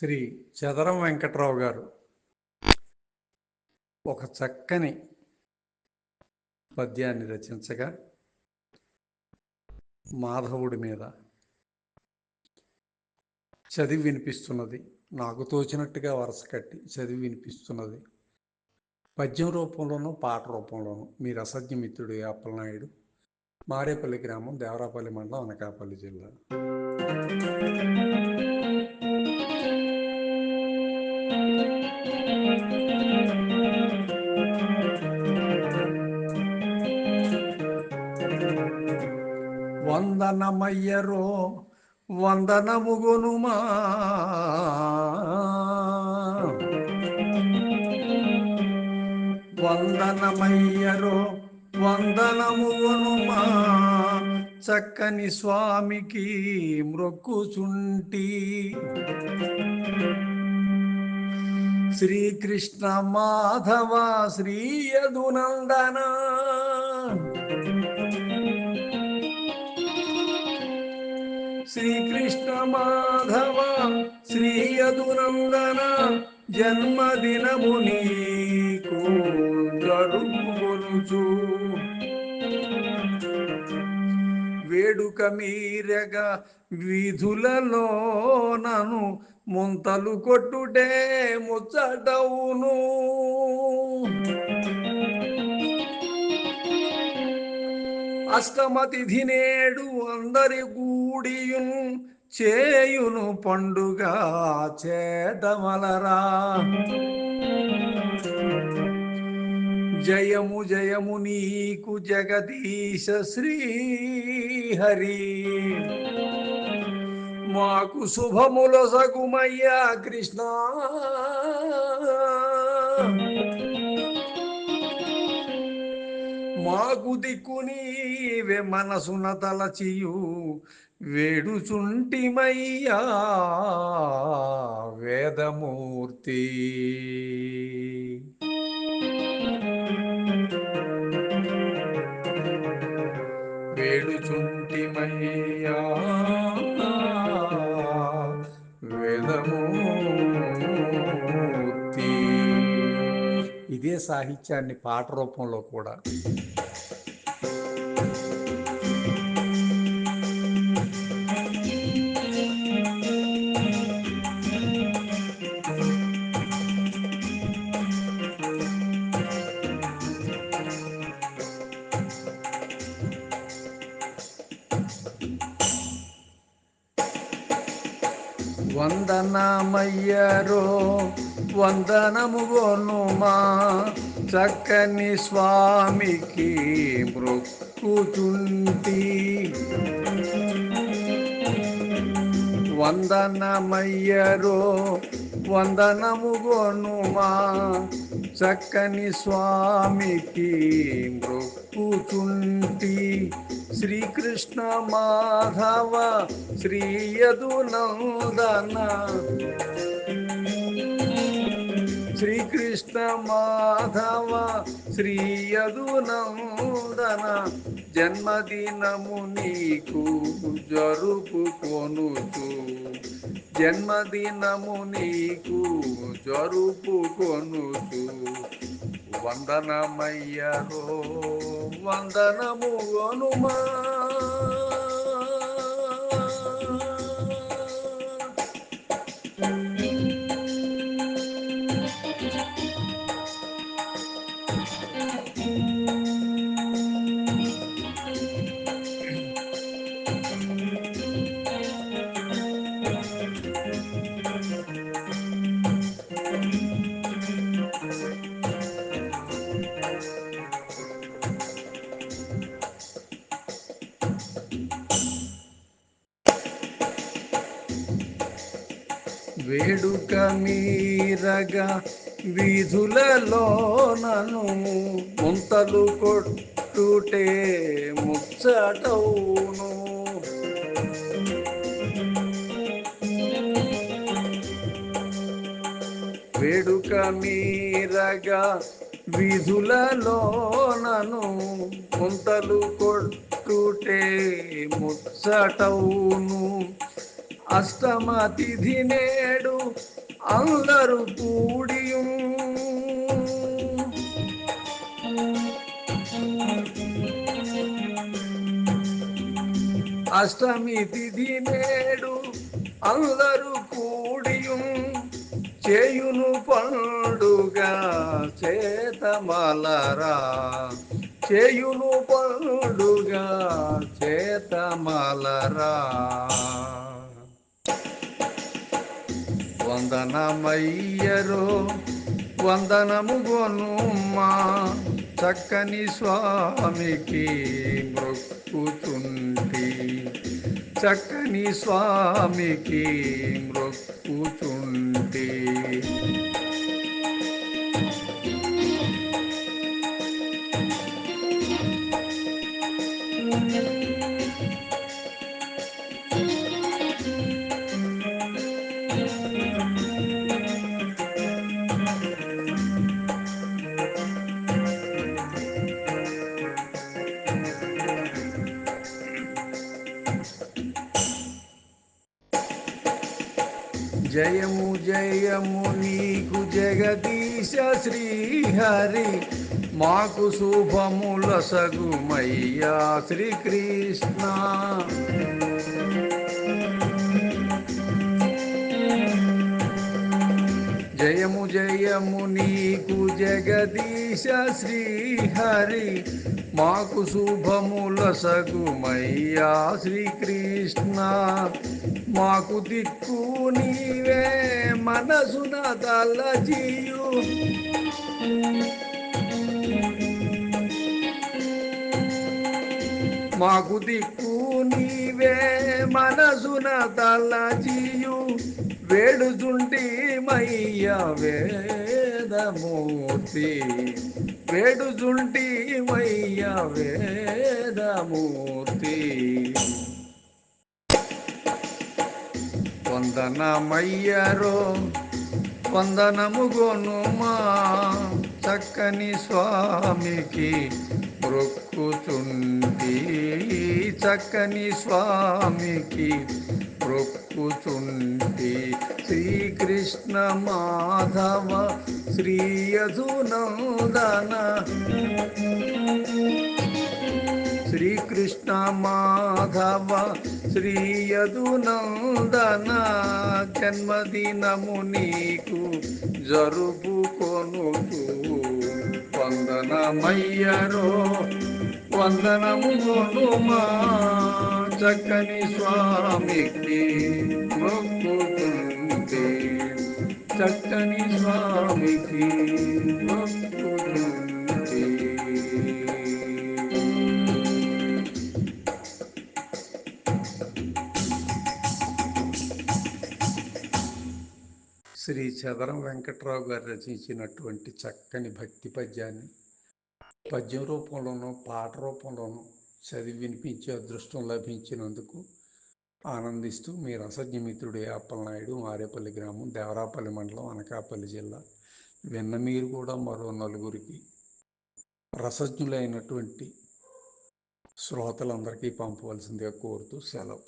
శ్రీ చదరం వెంకట్రావు గారు. ఒక చక్కని పద్యాన్ని రచించగా మాధవుడి మీద చదివి వినిపిస్తున్నది. నాకు తోచినట్టుగా వరుస కట్టి చదివి వినిపిస్తున్నది. పద్యం రూపంలోనూ పాట రూపంలోనూ మీ రసజ్ఞ మిత్రుడు అప్పలనాయుడు మారేపల్లి గ్రామం దేవరాపల్లి మండలం అనకాపల్లి జిల్లా. వందనమయ్యరో వందనముగొనుమా. వందనమయ్యరో వందనముగొనుమా. చక్కని స్వామికి మ్రొక్కుచుంటి. శ్రీకృష్ణ మాధవ శ్రీయదునందన. శ్రీకృష్ణ మాధవ శ్రీయదునందన జన్మదినము నీకు జరుగుకొనుచు వేడుక మీరగా విధులలోనను ముంతలు కొట్టుటే ముచ్చటవును. అష్టమతిథి నేడు అందరి కూడియున్ చేయును పండుగ చేదమలరా. జయము జయము నీకు జగదీశ శ్రీహరి. మాకు శుభముల సగుమయ్యా కృష్ణ. మాకు దిక్కుని మనసున తలచియు వేడుచుంటిమయ్యా వేదమూర్తి. వేడుచుంటిమయ్యా వేదమూర్తి. ఇదే సాహిత్యాన్ని పాట రూపంలో కూడా వందనమయ్యరో వందనముగోనుమా చక్కని స్వామికి మృక్కుచుంటి. వందనమయ్యరో వందనముగోనుమా చక్కని స్వామికి మృక్కుచుంటి శ్రీకృష్ణ మాధవ శ్రీయదునందన. శ్రీకృష్ణ మాధవ శ్రీయదునందన. జన్మదినము నీకు జరుపుకొనుచు. జన్మదినము నీకు జరుపుకొనుచు వందనమయ్యరో వందనము గనుమా. వేడుక మీరగా వీధులలోనను ముంతలు కొట్టుటే ముచ్చటవును. వేడుక మీరగా వీధులలోనను ముంతలు కొట్టుటే ముచ్చటవును. అష్టమ తిథి నేడు అందరూ కూడియు. అష్టమి తిథి నేడు అందరూ కూడియు. చేయును పండుగ చేతమలరా. చేయును పండుగ చేతమలరా. వందనమయ్యరో వందనము గొనుమా చక్కని స్వామికి మొక్కుతుంటి. చక్కని స్వామికి మొక్కుతుంటి. జయము జయము నీకు జగదీశ శ్రీహరి. మాకు శుభముల సగుమయ్యా శ్రీకృష్ణ. జయము జయము నీకు జగదీశ శ్రీహరి. మాకు శుభముల సగుమయ్యా శ్రీకృష్ణ. మాకు దిక్కు నీవే మనసున తలజియు మాకు దిక్కు నీవే మనసున తలజియు వేడుచుంటి మయ్య వేదమూర్తి. వేడుచుంటి మయ్య వేదమూర్తి. వందనమయ్యరో వందనముగొనుమా చక్కని స్వామికి మొక్కుచుంటి చక్కని స్వామికి మొక్కుచుంటి శ్రీకృష్ణ మాధవ శ్రీయధునందన శ్రీకృష్ణ మాధవ శ్రీయదునందన జన్మదినము నీకు జరుపుకొనుతూ వందనమయ్యరో వందనము కొనుమా చక్కని స్వామికి మొక్కుతుంది చక్కని స్వామికి మొక్కుతుంది శ్రీ చదరం వెంకట్రావు గారు రచించినటువంటి చక్కని భక్తి పద్యాన్ని పద్యం రూపంలోనూ పాట రూపంలోనూ చదివి వినిపించే అదృష్టం లభించినందుకు ఆనందిస్తూ మీ రసజ్ఞమిత్రుడు అప్పలనాయుడు మారేపల్లి గ్రామం దేవరాపల్లి మండలం అనకాపల్లి జిల్లా. విన్న మీరు కూడా మరో నలుగురికి రసజ్ఞులైనటువంటి శ్రోతలందరికీ పంపవలసిందిగా కోరుతూ సెలవు.